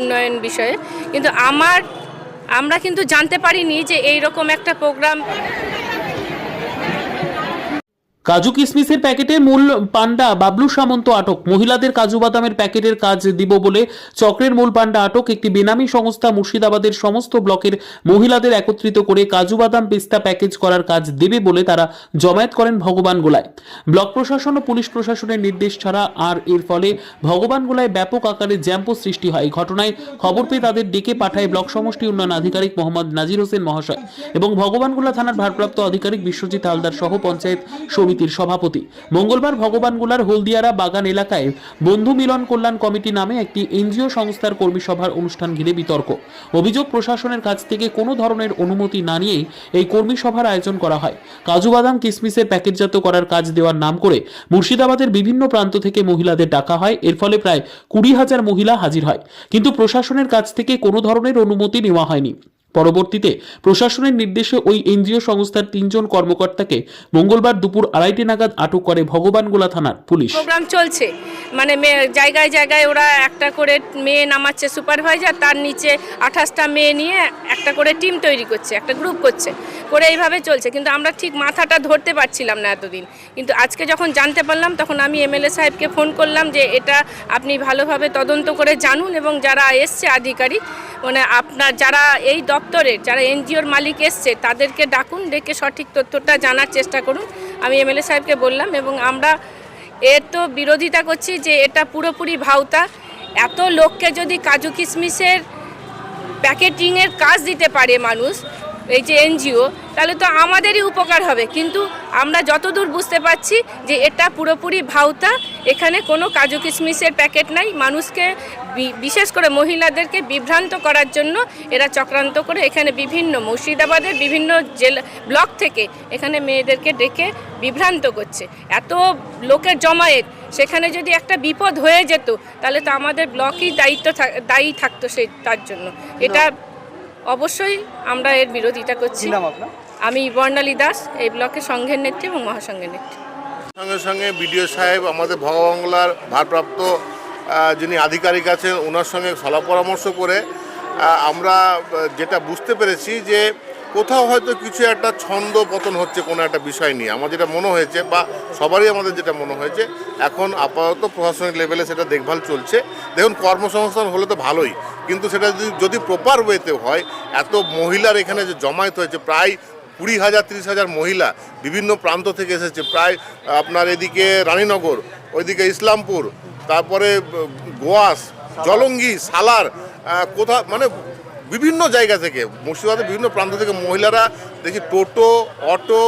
উন্নয়ন বিষয়ে। কিন্তু আমার আমরা কিন্তু জানতে পারিনি যে এই রকম একটা প্রোগ্রাম কাজু কিশমিশের প্যাকেটে মূল পান্ডা বাবলু সামন্ত আটক। মহিলাদের কাজু বাদামের প্যাকেটের কাজ দিব বলে চক্রের মূল পান্ডা আটক। একটি বেনামি সংস্থা মুর্শিদাবাদের সমস্ত ব্লকের মহিলাদের একত্রিত করে কাজু বাদাম পেস্তা প্যাকেজ করার কাজ দেবে বলে তারা জমায়েত করেন ভগবান গোলায়। ব্লক প্রশাসন ও পুলিশ প্রশাসনের নির্দেশ ছাড়া আর এর ফলে ভগবান গোলায় ব্যাপক আকারে জ্যাম্পো সৃষ্টি হয়। ঘটনায় খবর পেয়ে তাদের ডেকে পাঠায় ব্লক সমষ্টি উন্নয়ন আধিকারিক মোহাম্মদ নাজির হোসেন মহাশয় এবং ভগবানগোলা থানার ভারপ্রাপ্ত আধিকারিক বিশ্বজিৎ হালদার সহ পঞ্চায়েত সমিতির সভাপতি। মঙ্গলবার ভগবানগোলার হলদিয়ারা বাগান এলাকায় বন্ধু মিলন কল্যাণ কমিটি নামে একটি এনজিও সংস্থার কর্মী সভার অনুষ্ঠান ঘিরে বিতর্ক। অভিযোগ প্রশাসনের কাছ থেকে কোনো ধরনের অনুমতি না নিয়েই এই কর্মী সভার আয়োজন করা হয়। কাজু বাদাম কিসমিসের প্যাকেটজাত করার কাজ দেওয়ার নাম করে মুর্শিদাবাদের বিভিন্ন প্রান্ত থেকে মহিলাদের ডাকা হয়। এর ফলে প্রায় কুড়ি হাজার মহিলা হাজির হয়। কিন্তু প্রশাসনের কাছ থেকে কোনো ধরনের অনুমতি নেওয়া হয়নি। পরবর্তীতে প্রশাসনের নির্দেশে ওই এনজিও সংস্থার তিনজন কর্মকর্তাকে মঙ্গলবার দুপুর আড়াইটে নাগাদ আটক করে ভগবানগোলা থানার পুলিশ। প্রোগ্রাম চলছে। মানে জায়গায় জায়গায় ওরা একটা করে মেয়ে নামাচ্ছে সুপারভাইজার তার নিচে আঠাশটা মেয়ে নিয়ে একটা করে টিম তৈরি করছে, একটা গ্রুপ করছে, করে এইভাবে চলছে। কিন্তু আমরা ঠিক মাথাটা ধরতে পারছিলাম না এতদিন। কিন্তু আজকে যখন জানতে পারলাম, তখন আমি এমএলএ সাহেবকে ফোন করলাম যে এটা আপনি ভালোভাবে তদন্ত করে জানুন এবং যারা এসছে আধিকারিক মানে আপনার যারা এই দপ্তরের, যারা এনজিওর মালিক এসছে, তাদেরকে ডাকুন, ডেকে সঠিক তথ্যটা জানার চেষ্টা করুন। আমি এমএলএ সাহেবকে বললাম এবং আমরা এর তো বিরোধিতা করছি যে এটা পুরোপুরি ভাওতা। এত লোককে যদি কাজু কিশমিশের প্যাকেটিংয়ের কাজ দিতে পারে মানুষ। এই যে এনজিও, তাহলে তো আমাদেরই উপকার হবে। কিন্তু আমরা যতদূর বুঝতে পারছি যে এটা পুরোপুরি ভাওতা, এখানে কোনো কাজু কিশমিশের প্যাকেট নাই। মানুষকে বিশেষ করে মহিলাদেরকে বিভ্রান্ত করার জন্য এরা চক্রান্ত করে এখানে বিভিন্ন মুর্শিদাবাদের বিভিন্ন জেলা, ব্লক থেকে এখানে মেয়েদেরকে ডেকে বিভ্রান্ত করছে। এত লোকের জমায়েত, সেখানে যদি একটা বিপদ হয়ে যেত, তাহলে তো আমাদের ব্লকই দায়িত্ব দায়ী থাকতো সেই তার জন্য। এটা অবশ্যই আমরা এর বিরোধিতা করছি। আমি বর্ণালী দাস এই ব্লকের সংঘের নেত্রী এবং মহাসংঘের নেত্রী। সঙ্গে সঙ্গে বিডিও সাহেব আমাদের ভগবাংলার ভারপ্রাপ্ত যিনি আধিকারিক আছেন ওনার সঙ্গে সলা পরামর্শ করে আমরা যেটা বুঝতে পেরেছি যে কোথাও হয়তো কিছু একটা ছন্দ পতন হচ্ছে কোনো একটা বিষয় নিয়ে। আমার যেটা মনে হয়েছে বা সবারই আমাদের যেটা মনে হয়েছে, এখন আপাতত প্রশাসনিক লেভেলে সেটা দেখভাল চলছে। দেখুন, কর্মসংস্থান হলে তো ভালোই, কিন্তু সেটা যদি যদি প্রপার ওয়েতে হয়, এত মহিলার এখানে যে জমায়েত হয়েছে, প্রায় কুড়ি হাজার, তিরিশ হাজার মহিলা বিভিন্ন প্রান্ত থেকে এসেছে। প্রায়, আপনার এদিকে রানীনগর, ওইদিকে ইসলামপুর, তারপরে গোয়াস, জলঙ্গি, সালার কোথা মানে বিভিন্ন জায়গা থেকে, মুর্শিদাবাদের বিভিন্ন প্রান্ত থেকে মহিলারা দেখি টোটো, অটো,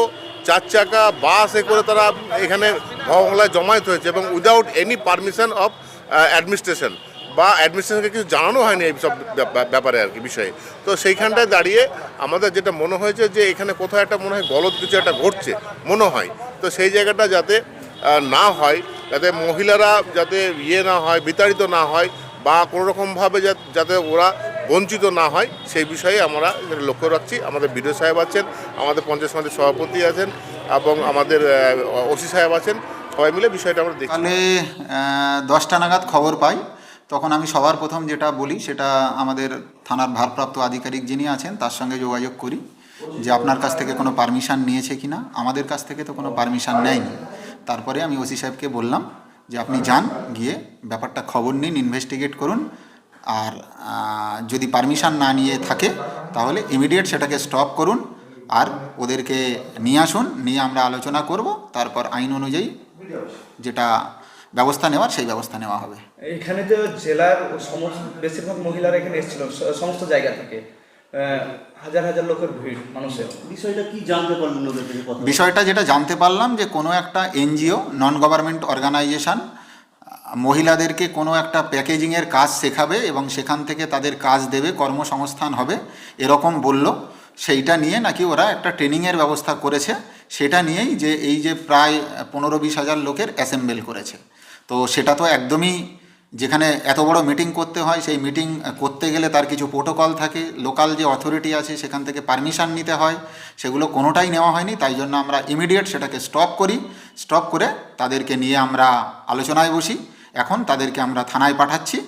চার চাকা, বাস করে তারা এখানে ভবনলায় জমায়েত হয়েছে এবং without any permission of administration বা অ্যাডমিনিস্ট্রেশনকে কিছু জানানো হয়নি এই সব ব্যাপারে আর কি, বিষয়ে। তো সেইখানটায় দাঁড়িয়ে আমাদের যেটা মনে হয়েছে যে এখানে কোথাও একটা মনে হয় গলত কিছু একটা ঘটছে, মনে হয়। তো সেই জায়গাটা যাতে না হয়, যাতে মহিলারা যাতে ইয়ে না হয়, বিতাড়িত না হয় বা কোনো রকমভাবে যাতে ওরা বঞ্চিত না হয় সেই বিষয়ে আমরা লক্ষ্য রাখছি। আমাদের বিডিও সাহেব আছেন আমাদের পঞ্চায়েত সমিতির সভাপতি আছেন এবং আমাদের ওসি সাহেব আছেন। সবাই মিলে বিষয়টা আমরা সকালে আহ, দশটা নাগাদ খবর পাই। তখন আমি সবার প্রথম যেটা বলি সেটা আমাদের থানার ভারপ্রাপ্ত আধিকারিক যিনি আছেন তার সঙ্গে যোগাযোগ করি যে আপনার কাছ থেকে কোনো পারমিশন নিয়েছে কি না আমাদের কাছ থেকে তো কোনো পারমিশন নেয়নি। তারপরে আমি ওসি সাহেবকে বললাম যে আপনি যান গিয়ে ব্যাপারটা খবর নিন ইনভেস্টিগেট করুন। আর যদি পারমিশন না নিয়ে থাকে তাহলে ইমিডিয়েট সেটাকে স্টপ করুন আর ওদেরকে নিয়ে আসুন নিয়ে আমরা আলোচনা করব তারপর আইন অনুযায়ী যেটা ব্যবস্থা নেওয়ার সেই ব্যবস্থা নেওয়া হবে এখানে তো জেলার বেশিরভাগ মহিলারা এখানে এসেছিল সমস্ত জায়গা থেকে হাজার হাজার লোকের ভিড় মানুষের বিষয়টা কি জানতে পারলেন ওদের থেকে কথা বলে? বিষয়টা যেটা জানতে পারলাম যে কোনো একটা এনজিও নন গভর্নমেন্ট অর্গানাইজেশন মহিলাদেরকে কোনো একটা প্যাকেজিংয়ের কাজ শেখাবে এবং সেখান থেকে তাদের কাজ দেবে, কর্মসংস্থান হবে, এরকম বলল। সেইটা নিয়ে নাকি ওরা একটা ট্রেনিংয়ের ব্যবস্থা করেছে। সেটা নিয়েই যে এই যে প্রায় পনেরো বিশ হাজার লোকের অ্যাসেম্বল করেছে। তো সেটা তো একদমই যেখানে এত বড় মিটিং করতে হয়, সেই মিটিং করতে গেলে তার কিছু প্রোটোকল থাকে। লোকাল যে অথরিটি আছে, সেখান থেকে পারমিশন নিতে হয়। সেগুলো কোনোটাই নেওয়া হয়নি। তাই জন্য আমরা ইমিডিয়েট সেটাকে স্টপ করি। স্টপ করে তাদেরকে নিয়ে আমরা আলোচনায় বসি। এখন তাদেরকে আমরা থানায় পাঠাচ্ছি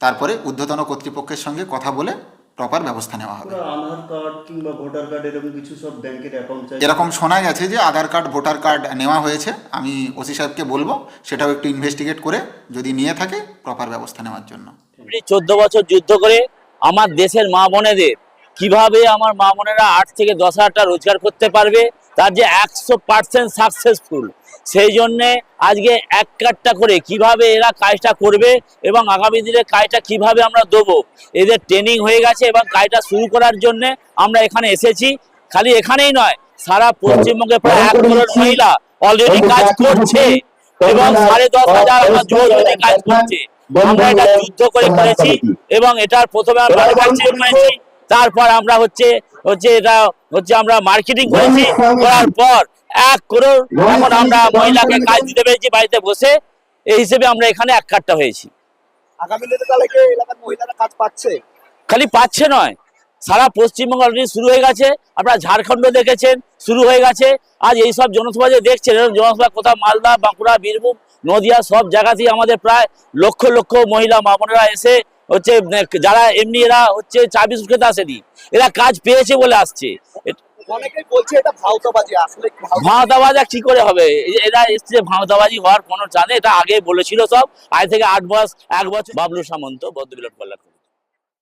তারপরে ঊর্ধ্বতন কর্তৃপক্ষের সঙ্গে কথা বলে প্রপার ব্যবস্থা নেওয়া হবে। আধার কার্ড কিংবা ভোটার কার্ড এরকম কিছু সব ব্যাংকের অ্যাকাউন্ট এরকম শোনা গেছে যে আধার কার্ড ভোটার কার্ড নেওয়া হয়েছে আমি ওসি সাহেবকে বলব সেটাও একটু ইনভেস্টিগেট করে যদি নিয়ে থাকে প্রপার ব্যবস্থা নেওয়ার জন্য। চোদ্দ বছর যুদ্ধ করে আমার দেশের মা বোনেদের কীভাবে আমার মা বোনেরা আট থেকে দশ হাজার টাকা রোজগার করতে পারবে? তার যে একশো পার্সেন্ট সাকসেসফুল সেই জন্যে আজকে এক কাটটা করে কীভাবে এরা কাজটা করবে এবং আগামী দিনে কাজটা কীভাবে আমরা দেবো? এদের ট্রেনিং হয়ে গেছে এবং কাজটা শুরু করার জন্য আমরা এখানে এসেছি। খালি এখানেই নয় সারা পশ্চিমবঙ্গে প্রায় এক করোড় মহিলা অলরেডি কাজ করছে এবং সাড়ে দশ হাজার আমার যুবতী কাজ করছে। আমরা এটা যুদ্ধ করে করেছি এবং এটার প্রথমে আমরা করেছি। তারপর আমরা হচ্ছে হচ্ছে এটা হচ্ছে আমরা মার্কেটিং করেছি করার পর এক করোড় এখন আমরা মহিলাকে কাজ দিতে পেরেছি বাড়িতে বসে। এই হিসেবে আমরা এখানে এক কাটটা হয়েছি। আগামী দিনে তাহলে কি এলাকার মহিলারা কাজ পাচ্ছে? খালি পাচ্ছে নয় সারা পশ্চিমবঙ্গ অলরেডি শুরু হয়ে গেছে। আপনারা ঝাড়খণ্ড দেখেছেন শুরু হয়ে গেছে। আজ এই সব জনসভা যে দেখছেন এরকম জনসভা কোথাও মালদা বাঁকুড়া বীরভূম নদিয়া সব জায়গাতেই আমাদের প্রায় লক্ষ লক্ষ মহিলা মা বোনেরা এসে হচ্ছে যারা এমনি এরা হচ্ছে চা বিস্কুট খেতে আসেনি এরা কাজ পেয়েছে বলে আসছে। অনেকেই বলছে এটা ভাওতাবাজি আসলে কি কি করে হবে? এরা এসছে ভাওতাবাজি হওয়ার কোনো চানে এটা আগে বলেছিল সব। আজ থেকে আট মাস এক বছর। বাবলু সামন্ত বদ্ধ বিরাট কল্যাণ